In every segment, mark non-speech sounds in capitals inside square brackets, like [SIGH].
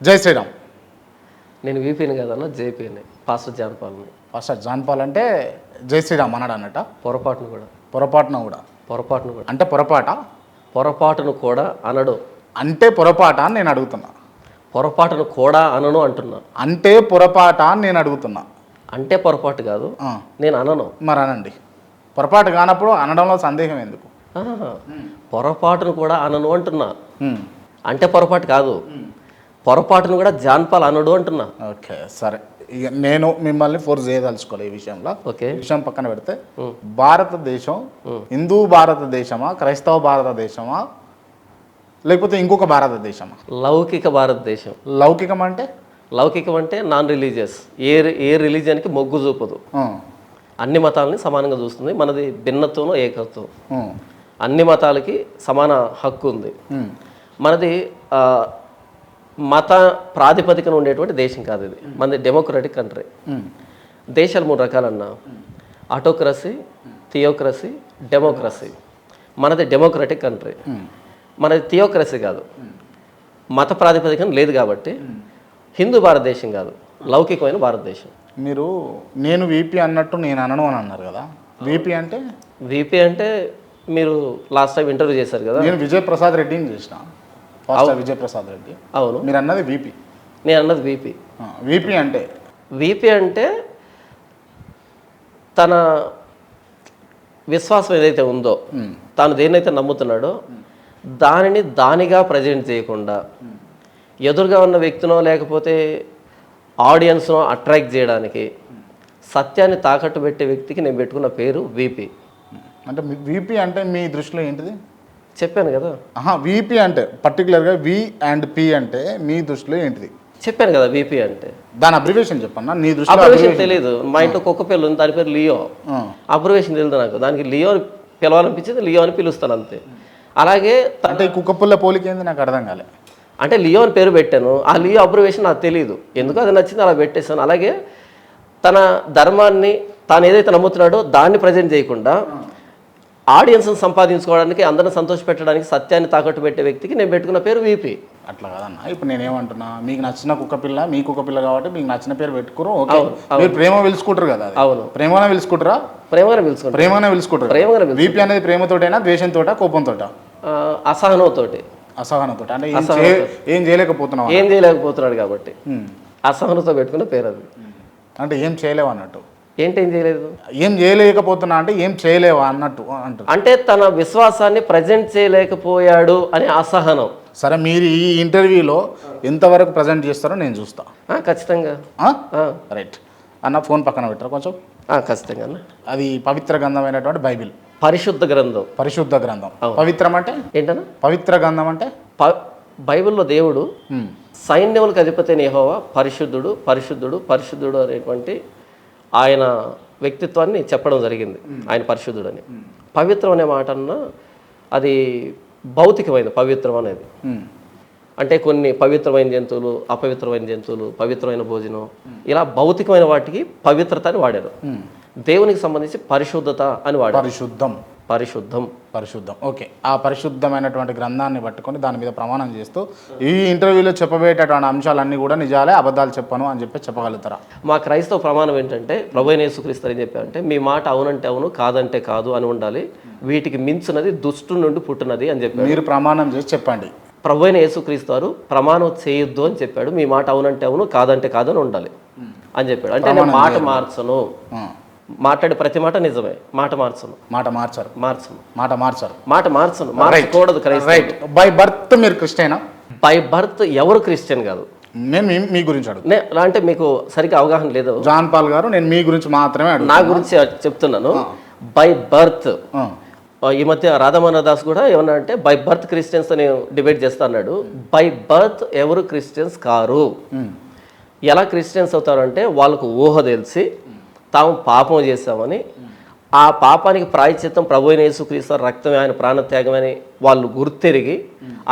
జై శ్రీరామ్. నేను వీపీని కదన్నా జేపీని పాస్టర్ జాన్పాల్ని ఫస్ట్ జాన్పాల్ అంటే జై శ్రీరామ్ అన్నాడు అన్నట పొరపాటును కూడా. పొరపాటున కూడా. పొరపాటును కూడా. అంటే పొరపాట? పొరపాటును కూడా అనడు. అంటే పొరపాట అని నేను అడుగుతున్నా. పొరపాటును కూడా అనను అంటున్నా. అంటే పొరపాట అని నేను అడుగుతున్నా. అంటే పొరపాటు కాదు ఆ, నేను అనను. మరి అనండి. పొరపాటు కానప్పుడు అనడంలో సందేహం ఎందుకు? ఆహా. పొరపాటును కూడా అనను అంటున్నా. ఉమ్, అంటే పొరపాటు కాదు. పొరపాటును కూడా జాన్పాల్ అనడు అంటున్నా. ఓకే సరే. ఇక నేను మిమ్మల్ని ఫోర్స్ చేయదలుచుకోవాలి ఈ విషయంలో. ఓకే. విషయం పక్కన పెడితే భారతదేశం హిందూ భారతదేశమా క్రైస్తవ భారతదేశమా లేకపోతే ఇంకొక భారతదేశమా? లౌకిక భారతదేశం. లౌకికం అంటే? లౌకికం అంటే నాన్ రిలీజియస్. ఏ ఏ రిలీజియన్కి మొగ్గు చూపదు. అన్ని మతాలని సమానంగా చూస్తుంది. మనది భిన్నత్వం ఏకత్వం. అన్ని మతాలకి సమాన హక్కు ఉంది. మనది మత ప్రాతిపదికన ఉండేటువంటి దేశం కాదు ఇది. మనది డెమోక్రటిక్ కంట్రీ దేశాలు మూడు రకాలన్నా. ఆటోక్రసీ థియోక్రసీ డెమోక్రసీ మనది డెమోక్రటిక్ కంట్రీ. మనది థియోక్రసీ కాదు. మత ప్రాతిపదికన లేదు కాబట్టి హిందూ భారతదేశం కాదు. లౌకికమైన భారతదేశం. మీరు నేను వీపీ అన్నట్టు నేను అనను అని అన్నారు కదా. వీపీ అంటే? వీపీ అంటే మీరు లాస్ట్ టైం ఇంటర్వ్యూ చేశారు కదా. నేను విజయ్ ప్రసాద్ రెడ్డిని చేసిన. ఫాస్టర్ విజయ్ ప్రసాద్ రెడ్డి. అవును. మీరు అన్నది వీపీ నేను అన్నది వీపీ వీపీ అంటే? వీపీ అంటే తన విశ్వాసం ఏదైతే ఉందో తాను దేన్నైతే నమ్ముతున్నాడో దానిని దానిగా ప్రజెంట్ చేయకుండా ఎదురుగా ఉన్న వ్యక్తినో లేకపోతే ఆడియన్స్నో అట్రాక్ట్ చేయడానికి సత్యాన్ని తాకట్టు పెట్టే వ్యక్తికి నేను పెట్టుకున్న పేరు వీపీ అంటే వీపీ అంటే మీ దృష్టిలో ఏంటిది? చెప్పాను కదా. వీపీ అంటే పర్టికులర్గా వి అండ్ పి అంటే మీ దృష్టిలో ఏంటిది? చెప్పాను కదా వీపీ అంటే. దాని అబ్రివేషన్ చెప్పన్నా నీ దృష్టిలో అబ్రివేషన్ తెలియదు మా ఇంట్లో కుక్క పిల్ల ఉంది దాని పేరు లియో అబ్రివేషన్ తెలియదు నాకు. దానికి లియో అని పిలవాలనిపించింది లియో అని పిలుస్తాను అంతే. అలాగే అంటే ఈ కుక్కపుల్ల పోలిక ఏంది నాకు అర్థం కాలే. అంటే లియో అని పేరు పెట్టాను. ఆ లియో అబ్రివేషన్ నాకు తెలియదు ఎందుకు అది నచ్చింది అలా పెట్టేశాను. అలాగే తన ధర్మాన్ని తాను ఏదైతే నమ్ముతున్నాడో దాన్ని ప్రజెంట్ చేయకుండా ఆడియన్స్ని సంపాదించుకోవడానికి అందరిని సంతోషపెట్టడానికి సత్యాన్ని తాకట్టు పెట్టే వ్యక్తికి నేను పెట్టుకున్న పేరు వీపీ అట్లా కదన్నా. ఇప్పుడు నేనేమంటున్నా మీకు నచ్చిన కుక్క పిల్ల మీ కుక్క పిల్ల కాబట్టి మీకు నచ్చిన పేరు పెట్టుకురు ఓకే. మీరు ప్రేమ పిలుచుకుంటారు కదా. అవును. ప్రేమనే పిలుచుకుంటారా? ప్రేమగా పిలుచుకుంటాను ప్రేమనే పిలుచుకుంటారు. పిలుచుకుంటాను వీపీ అనేది ప్రేమతోటైనా ద్వేషంతోట కోపంతోట? ఆ, అసహనంతోటి. అసహనంతో అంటే ఏం చేయలేకపోతున్నావు ఏం చేయలేకపోతున్నాడు కాబట్టి. అసహనంతో పెట్టుకున్న పేరు అది. అంటే ఏం చేయలేవు అన్నట్టు? ఏంటి చేయలేదు? ఏం చేయలేకపోతున్నా అంటే ఏం చేయలేవా అన్నట్టు అంటారు. అంటే తన విశ్వాసాన్ని ప్రజెంట్ చేయలేకపోయాడు అనే అసహనం. సరే మీరు ఈ ఇంటర్వ్యూలో ఎంతవరకు ప్రజెంట్ చేస్తారో నేను చూస్తా. ఖచ్చితంగా. రైట్. అన్న ఫోన్ పక్కన పెట్టరా కొంచెం? ఖచ్చితంగా అన్న. అది పవిత్ర గ్రంథమైనటువంటి బైబిల్. పరిశుద్ధ గ్రంథం. పరిశుద్ధ గ్రంథం. పవిత్రం అంటే? ఏంటన్నా? పవిత్ర గ్రంథం అంటే? బైబిల్లో దేవుడు. సైన్యములకు అధిపతి అయిన యెహోవా పరిశుద్ధుడు పరిశుద్ధుడు పరిశుద్ధుడు అనేటువంటి ఆయన వ్యక్తిత్వాన్ని చెప్పడం జరిగింది ఆయన పరిశుద్ధుడని. పవిత్రం అనే మాట అన్న అది భౌతికమైనది పవిత్రం అనేది. అంటే కొన్ని పవిత్రమైన జంతువులు అపవిత్రమైన జంతువులు పవిత్రమైన భోజనం ఇలా భౌతికమైన వాటికి పవిత్రత అని వాడారు. దేవునికి సంబంధించి పరిశుద్ధత అని వాడారు. పరిశుద్ధం. పరిశుద్ధం. పరిశుద్ధం. ఓకే. ఆ పరిశుద్ధమైనటువంటి గ్రంథాన్ని పట్టుకొని దాని మీద ప్రమాణం చేస్తూ ఈ ఇంటర్వ్యూలో చెప్పబోయేటటువంటి అంశాలన్నీ కూడా నిజాలే అబద్ధాలు చెప్పను అని చెప్పి చెప్పగలుగుతారా? మా క్రైస్తవ ప్రమాణం ఏంటంటే ప్రభు యేసుక్రీస్తు ఏం చెప్పారంటే మీ మాట అవునంటే అవును కాదంటే కాదు అని ఉండాలి. వీటికి మించున్నది దుష్టు నుండి పుట్టినది అని చెప్పాడు. మీరు ప్రమాణం చేసి చెప్పండి. ప్రభు అయిన యేసుక్రీస్తు వారు ప్రమాణం చేయొద్దు అని చెప్పాడు. మీ మాట అవునంటే అవును కాదంటే కాదు అని ఉండాలి. అని చెప్పాడు. అంటే నేను మాట మార్చను. మాట్లాడే ప్రతి మాట నిజమే. మాట మార్చను. మాట మార్చరు. మార్చను. మాట మార్చరు. మాట మార్చను. మార్చకూడదు రైట్ బై బర్త్ మీరు క్రిస్టియనా? బై బర్త్ ఎవరు క్రిస్టియన్ కాదు. నేను మీ గురించి అడుగు అంటే మీకు సరిగ్గా అవగాహన లేదు. జాన్ పాల్ గారు నేను మీ గురించి మాత్రమే నా గురించి చెప్తున్నాను. By birth. ఈ మధ్య రాధామోహన్ దాస్ కూడా ఏమన్నా అంటే బై బర్త్ క్రిస్టియన్స్ అని డిబేట్ చేస్తా అన్నాడు. బై బర్త్ ఎవరు క్రిస్టియన్స్ కారు. ఎలా క్రిస్టియన్స్ అవుతారంటే వాళ్ళకు ఊహ తెలిసి తాము పాపం చేశామని ఆ పాపానికి ప్రాయశ్చిత్తం ప్రభు అయిన యేసుక్రీస్తు రక్తమే ఆయన ప్రాణత్యాగమని వాళ్ళు గుర్తెరిగి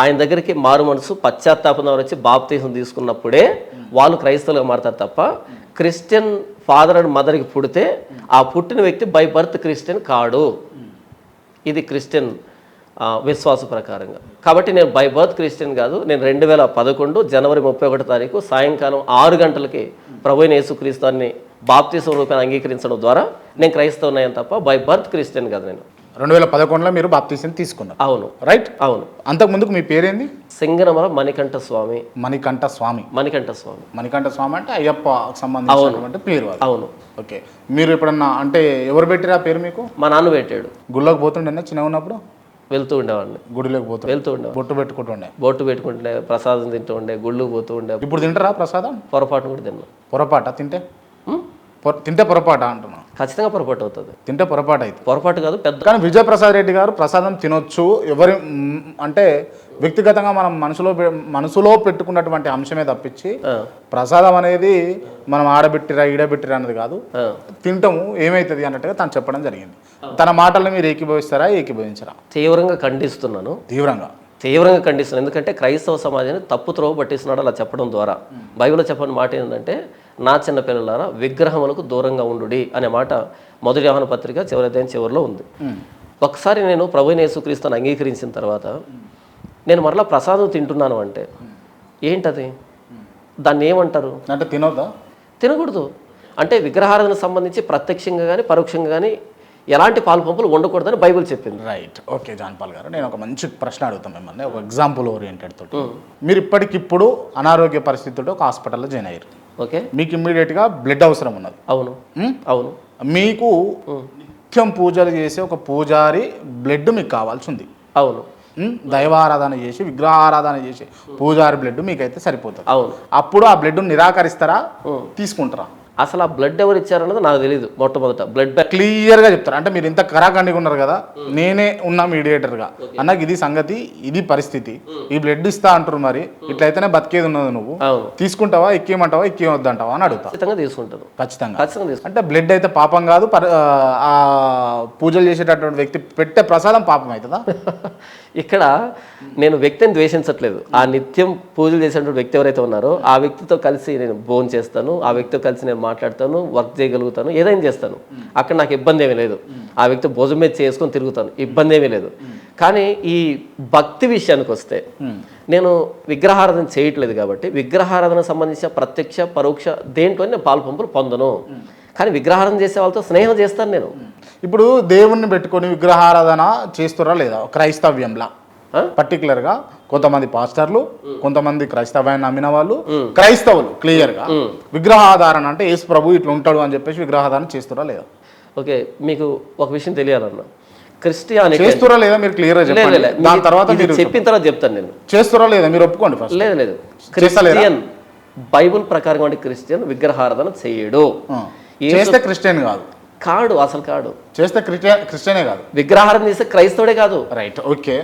ఆయన దగ్గరికి మారు మనసు పశ్చాత్తాపం వచ్చి బాప్తీసం తీసుకున్నప్పుడే వాళ్ళు క్రైస్తవులుగా మారతారు తప్ప క్రిస్టియన్ ఫాదర్ అండ్ మదర్కి పుడితే ఆ పుట్టిన వ్యక్తి బై బర్త్ క్రిస్టియన్ కాడు. ఇది క్రిస్టియన్ విశ్వాస ప్రకారంగా. కాబట్టి నేను బై బర్త్ క్రిస్టియన్ కాదు నేను రెండు వేల పదకొండు జనవరి ముప్పై ఒకటి తారీఖు సాయంకాలం ఆరు గంటలకి ప్రభు యేసుక్రీస్తుని బాప్తిసం రూపాయలు అంగీకరించడం ద్వారా నేను క్రైస్తవున్నాయని తప్ప బై బర్త్ క్రిస్టియన్ కాదు నేను. రెండు వేల పదకొండులో మీరు బాప్తీసం తీసుకున్నారు. అవును. రైట్? అవును. అంతకు ముందుకు మీ పేరేంది? సింగనమల మణికంఠ స్వామి మణికంఠ స్వామి మణికంఠ స్వామి మణికంఠ స్వామి అంటే అయ్యప్ప సంబంధించినటువంటి పేరు అవును. ఓకే. మీరు ఎప్పుడన్నా అంటే ఎవరు పెట్టిరా పేరు మీకు? మా నాన్న పెట్టాడు. గుళ్ళోకి పోతుండే చిన్న ఉన్నప్పుడు? వెళ్తూ ఉండేవాడిని. గుడిలోకి పోతుండే వెళ్తూ ఉండేవాడిని. బొట్టు పెట్టుకుంటుండే. బొట్టు పెట్టుకుంటుండే ప్రసాదం తింటూ ఉండే గుళ్ళు పోతూ ఉండే. ఇప్పుడు తింటారా ప్రసాదం? పొరపాటు కూడా తిన్నా. పొరపాట తింటే? తింటే పొరపాట అంటున్నా. ఖచ్చితంగా పొరపాటు అవుతుంది. తింటే పొరపాటు అయితే. పొరపాటు కాదు పెద్ద కానీ విజయప్రసాద్ రెడ్డి గారు ప్రసాదం తినొచ్చు ఎవరి అంటే వ్యక్తిగతంగా మనం మనసులో మనసులో పెట్టుకున్నటువంటి అంశమే తప్పించి ప్రసాదం అనేది మనం ఆడబెట్టిరా ఈడబెట్టిరా అన్నది కాదు. తింటాము ఏమవుతుంది అన్నట్టుగా తను చెప్పడం జరిగింది. తన మాటలను మీరు ఏకీభవిస్తారా ఏకీభవించరా? తీవ్రంగా ఖండిస్తున్నాను. తీవ్రంగా. తీవ్రంగా ఖండిస్తున్నాను. ఎందుకంటే క్రైస్తవ సమాజాన్ని తప్పు త్రోవ పట్టిస్తున్నాడు అలా చెప్పడం ద్వారా. బైబిల్లో చెప్పని మాట ఏంటంటే నా చిన్న పిల్లలారా విగ్రహములకు దూరంగా ఉండుడి అనే మాట మొదటి ఆహ్వాన పత్రిక చివరి అధ్యాయం చివరిలో ఉంది. ఒకసారి నేను ప్రభు యేసుక్రీస్తుని అంగీకరించిన తర్వాత నేను మరలా ప్రసాదం తింటున్నాను అంటే ఏంటది? దాన్ని ఏమంటారు? అంటే తినొద్దా? తినకూడదు. అంటే విగ్రహారాధనకు సంబంధించి ప్రత్యక్షంగా కానీ పరోక్షంగా కానీ ఎలాంటి పాలు పంపులు ఉండకూడదని బైబిల్ చెప్పింది. రైట్ ఓకే జాన్పాల్ గారు నేను ఒక మంచి ప్రశ్న అడుగుతాను మిమ్మల్ని ఒక ఎగ్జాంపుల్ ఓరియంటెడ్ తోటి. మీరు ఇప్పటికిప్పుడు అనారోగ్య పరిస్థితితో ఒక హాస్పిటల్లో జాయిన్ అయ్యారు. ఓకే. మీకు ఇమ్మీడియట్గా బ్లడ్ అవసరం ఉన్నది. అవును? అవును. మీకు నిత్యం పూజలు చేసే ఒక పూజారి బ్లడ్ మీకు కావాల్సి ఉంది అవును? దైవారాధన చేసి విగ్రహారాధన చేసి పూజారి బ్లడ్ మీకైతే సరిపోతుంది. అవును. అప్పుడు ఆ బ్లడ్ నిరాకరిస్తారా? తీసుకుంటారా? అసలు ఆ బ్లడ్ ఎవరు ఇచ్చారన్నది నాకు తెలియదు మొట్టమొదట. బ్లడ్ బ్యాంక్ క్లియర్గా చెప్తారు. అంటే మీరు ఇంత కరాఖండిగా ఉన్నారు కదా నేనే ఉన్నా మీడియేటర్గా అన్నకి ఇది సంగతి ఇది పరిస్థితి. ఈ బ్లడ్ ఇస్తా అంటారు మరి. ఇట్లయితేనే బతికేది ఉన్నది నువ్వు. తీసుకుంటావా ఎక్కేయమంటావా ఎక్కేయొద్దంటావా అని అడుగుతా. ఖచ్చితంగా తీసుకుంటాను. ఖచ్చితంగా. ఖచ్చితంగా అంటే బ్లడ్ అయితే పాపం కాదు ఆ పూజలు చేసేటటువంటి వ్యక్తి పెట్టే ప్రసాదం పాపం అవుతుందా [LAUGHS] ఇక్కడ నేను వ్యక్తిని ద్వేషించట్లేదు. ఆ నిత్యం పూజలు చేసేటువంటి వ్యక్తి ఎవరైతే ఉన్నారో ఆ వ్యక్తితో కలిసి నేను భోజనం చేస్తాను ఆ వ్యక్తితో కలిసి నేను మాట్లాడతాను వర్క్ చేయగలుగుతాను ఏదైనా చేస్తాను. అక్కడ నాకు ఇబ్బంది ఏమీ లేదు. ఆ వ్యక్తి భోజనం మీద చేసుకొని తిరుగుతాను. ఇబ్బంది ఏమీ లేదు. కానీ ఈ భక్తి విషయానికి వస్తే నేను విగ్రహారాధన చేయట్లేదు కాబట్టి విగ్రహారాధన సంబంధించిన ప్రత్యక్ష పరోక్ష దేంట్లో నేను పాల్పంపులు పొందను. కానీ విగ్రహారాధన చేసే వాళ్ళతో స్నేహం చేస్తాను నేను. ఇప్పుడు దేవుణ్ణి పెట్టుకొని విగ్రహారాధన చేస్తురా లేదా క్రైస్తవ్యంలా? పర్టికులర్గా కొంతమంది పాస్టర్లు కొంతమంది క్రైస్తవాన్ని నమ్మిన వాళ్ళు క్రైస్తవులు క్లియర్గా విగ్రహాధారణ అంటే యేసు ప్రభు ఇట్లా ఉంటాడు అని చెప్పేసి విగ్రహాధారణ చేస్తురా లేదా? ఓకే మీకు ఒక విషయం తెలియాలన్నా. క్రిస్టియానిటీ చేస్తురా లేదా మీరు లేదు, దాని తర్వాత మీరు చెప్పిన తర్వాత చెప్తాను నేను. చేస్తురా లేదా మీరు ఒప్పుకోండి ఫస్ట్ లేదు లేదు? క్రిస్టియన్ బైబుల్ ప్రకారం అంటే క్రిస్టియన్ విగ్రహారాధన చేయడు. చేస్తే క్రిస్టియన్ కాదు. కాడు అసలు కాడు. చేస్తే క్రిస్టియన్ క్రిస్టియనే కాదు. విగ్రహారాధన చేస్తే క్రైస్తవుడే కాదు. Right okay